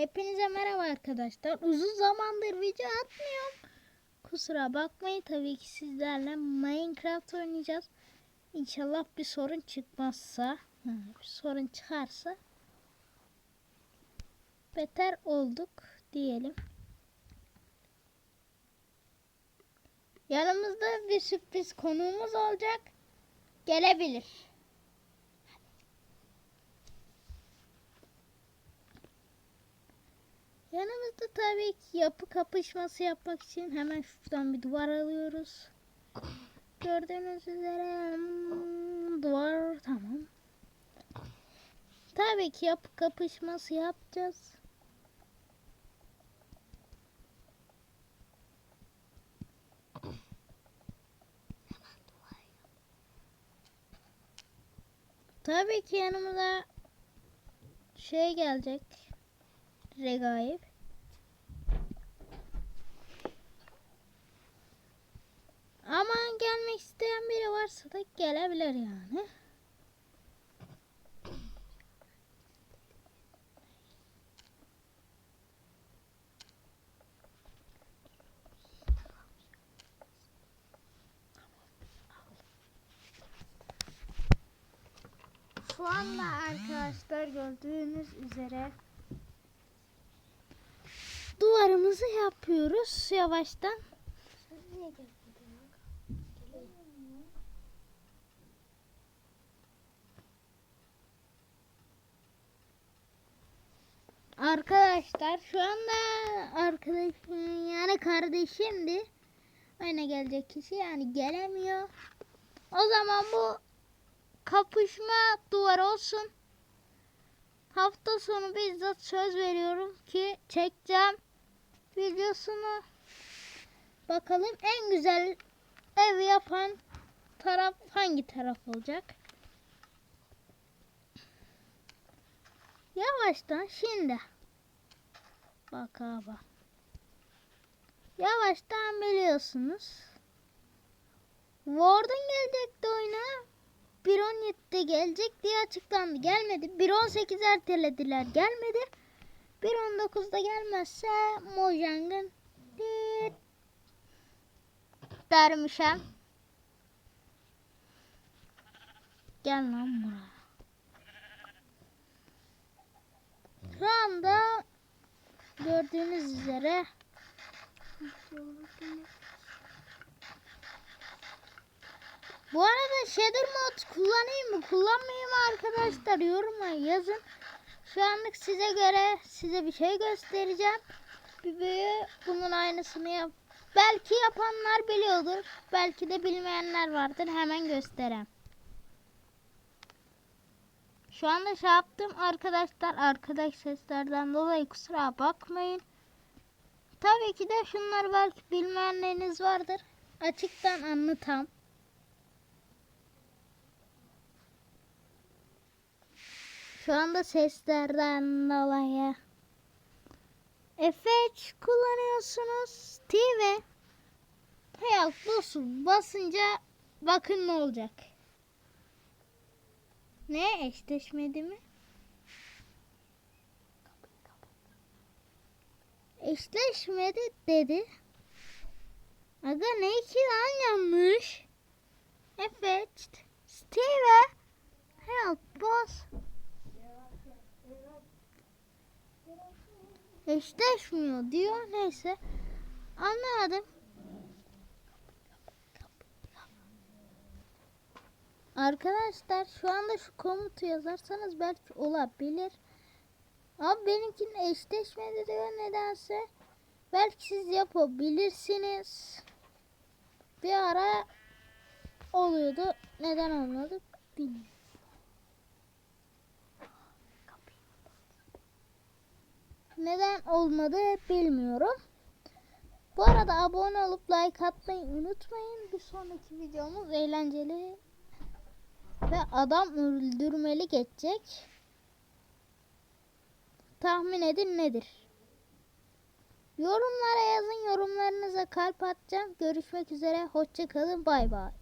Hepinize merhaba arkadaşlar. Uzun zamandır video atmıyorum. Kusura bakmayın tabii ki sizlerle Minecraft oynayacağız. İnşallah bir sorun çıkmazsa, bir sorun çıkarsa beter olduk diyelim. Yanımızda bir sürpriz konuğumuz olacak. Gelebilir. Yanımızda tabii ki yapı kapışması yapmak için hemen şuradan bir duvar alıyoruz. Gördüğünüz üzere hmm, duvar tamam. Tabii ki yapı kapışması yapacağız. Tabii ki yanımıza şey gelecek. Regaip. Ama gelmek isteyen biri varsa da gelebilir yani. Şu anda arkadaşlar gördüğünüz üzere duvarımızı yapıyoruz yavaştan. Arkadaşlar şu anda arkadaşım yani kardeşimdi. Öne gelecek kişi yani gelemiyor. O zaman bu kapışma duvarı olsun. Hafta sonu bizzat söz veriyorum ki çekeceğim videosunu. Bakalım en güzel ev yapan taraf hangi taraf olacak? Yavaştan şimdi. Bak abi. Yavaştan biliyorsunuz. Warden gelecekti oyuna. 1.17'de gelecek diye açıklandı. Gelmedi. 1.18 ertelediler. Gelmedi. 1.19'da gelmezse Mojang'ın dit dermişem. Gel lan buraya. Şu anda gördüğünüz üzere Bu arada shader mod kullanayım mı kullanmayayım mı arkadaşlar yoruma yazın. Şu anlık size göre size bir şey göstereceğim. Bir büyü bunun aynısını yap. Belki yapanlar biliyordur. Belki de bilmeyenler vardır. Hemen göstereyim. Şu anda şey yaptım arkadaşlar. Arkadaş seslerden dolayı kusura bakmayın. Tabii ki de şunları belki bilmeyenleriniz vardır. Açıktan anlatam. Şu anda seslerden dolayı. F3 kullanıyorsunuz. TV. Hayal basın. Basınca bakın ne olacak. Ne eşleşmedi mi? Eşleşmedi dedi. Aga ne ki lan yanlış? Evet. Steve. Help boss. Eşleşmiyor diyor. Neyse. Anladım. Arkadaşlar şu anda şu komutu yazarsanız belki olabilir. Ama benimkinin eşleşmedi diyor nedense. Belki siz yapabilirsiniz. Bir ara oluyordu. Neden olmadı bilmiyorum. Neden olmadı bilmiyorum. Bu arada abone olup like atmayı unutmayın. Bir sonraki videomuz eğlenceli ve adam öldürmeli geçecek. Tahmin edin nedir? Yorumlara yazın. Yorumlarınıza kalp atacağım. Görüşmek üzere. Hoşçakalın. Bay bay.